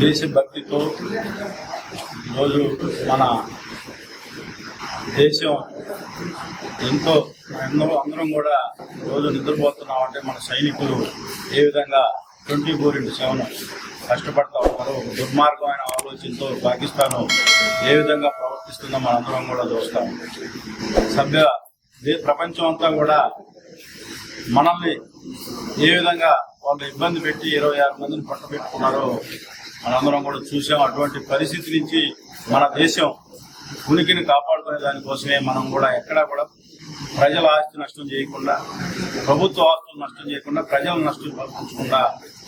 దేశభక్తితో రోజు మన దేశం ఎంతో ఎన్నో అందరం కూడా రోజు నిద్రపోతున్నాం అంటే మన సైనికులు ఏ విధంగా ట్వంటీ ఫోర్ ఇంటూ సెవెన్ కష్టపడతా ఉన్నారు దుర్మార్గమైన ఆలోచనతో పాకిస్తాన్ ఏ విధంగా ప్రవర్తిస్తుందో మనందరం కూడా చూస్తాం. సభ్య దే- ప్రపంచం అంతా కూడా మనల్ని ఏ విధంగా వాళ్ళు ఇబ్బంది పెట్టి ఇరవై ఆరు మందిని పట్టబెట్టుకున్నారో మనందరం కూడా చూసాం. అటువంటి పరిస్థితి నుంచి మన దేశం ఉనికిని కాపాడుకునే దానికోసమే మనం కూడా ఎక్కడా కూడా ప్రజల ఆస్తి నష్టం చేయకుండా ప్రభుత్వ ఆస్తులు నష్టం చేయకుండా ప్రజల నష్టం కల్పించకుండా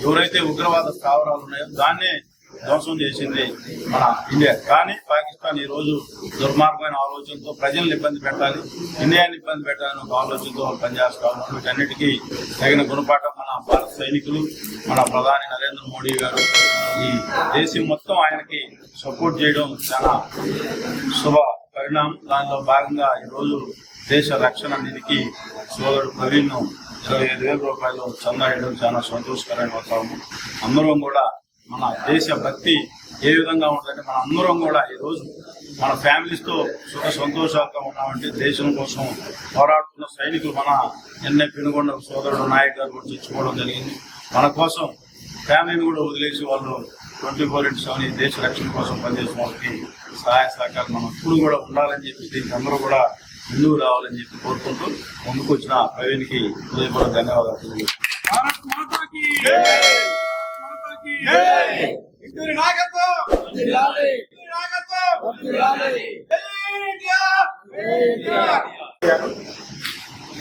ఎవరైతే ఉగ్రవాద స్థావరాలు ఉన్నాయో దాన్నే ధ్వంసం చేసింది మన ఇండియా. కానీ పాకిస్తాన్ ఈ రోజు దుర్మార్గమైన ఆలోచనతో ప్రజల్ని ఇబ్బంది పెట్టాలి ఇండియాని ఇబ్బంది పెట్టాలని ఒక ఆలోచనతో పనిచేస్తా ఉన్నారు వీటన్నిటికీ తగిన గుణపాఠం మన సైనికులు మన ప్రధాని నరేంద్ర మోడీ గారు ఈ దేశం మొత్తం ఆయనకి సపోర్ట్ చేయడం చాలా శుభ పరిణామం. దానిలో భాగంగా ఈరోజు దేశ రక్షణ నిధికి సోదరుడు ప్రవీణ్ ఇరవై ఐదు వేల రూపాయలు చందా వేయడం చాలా సంతోషకరమైన వాతావరణం. అందరం కూడా మన దేశ భక్తి ఏ విధంగా ఉంటుందంటే మన అందరం కూడా ఈరోజు మన ఫ్యామిలీస్తో సుఖ సంతోషాలతో ఉన్నామంటే దేశం కోసం పోరాడుతున్న సైనికులు మన ఎన్ఐ పెనుగొండ సోదరుడు నాయక్ గారు కూడా తెచ్చుకోవడం జరిగింది. మన కోసం ఫ్యామిలీని కూడా వదిలేసి వాళ్ళు ట్వంటీ ఫోర్ ఇంటూ సెవెన్ ఈ దేశ రక్షణ కోసం పనిచేసిన వాళ్ళకి సహాయ సహకారం మనం ఎప్పుడు కూడా ఉండాలని చెప్పి దీనికి అందరూ కూడా ముందుకు రావాలని చెప్పి కోరుకుంటూ ముందుకు వచ్చిన ప్రవీణ్కి హృదయపూర్వక ధన్యవాదాలు తెలియజేస్తున్నాను.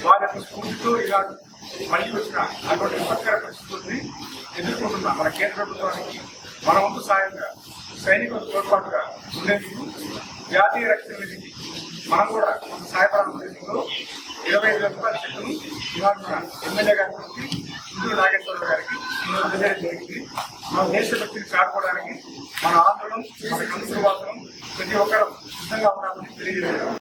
వారి యొక్క స్ఫూర్తితో ఇలా మళ్ళీ వచ్చిన అటువంటి విపత్కర పరిస్థితుల్ని ఎదుర్కొంటున్న మన కేంద్ర ప్రభుత్వానికి మన వంతు సాయంగా సైనికుల తోడ్పాటుగా ఉండేందుకు జాతీయ రక్షణ నిధికి మనం కూడా కొంత సహాయపడాలని ఉద్దేశంలో ఇరవై ఐదు వేల రూపాయల చెట్టును ఇవాళ ఎమ్మెల్యే గారి నుంచి ఇందూరు నాగేశ్వరరావు గారికి ఈరోజు జరిగింది మన దేశభక్తిని చాటుకోవడానికి మన ఆందోళన మన కంసువాసం ప్రతి ఒక్కరూ సిద్ధంగా ఉన్నామని తెలియజేయడం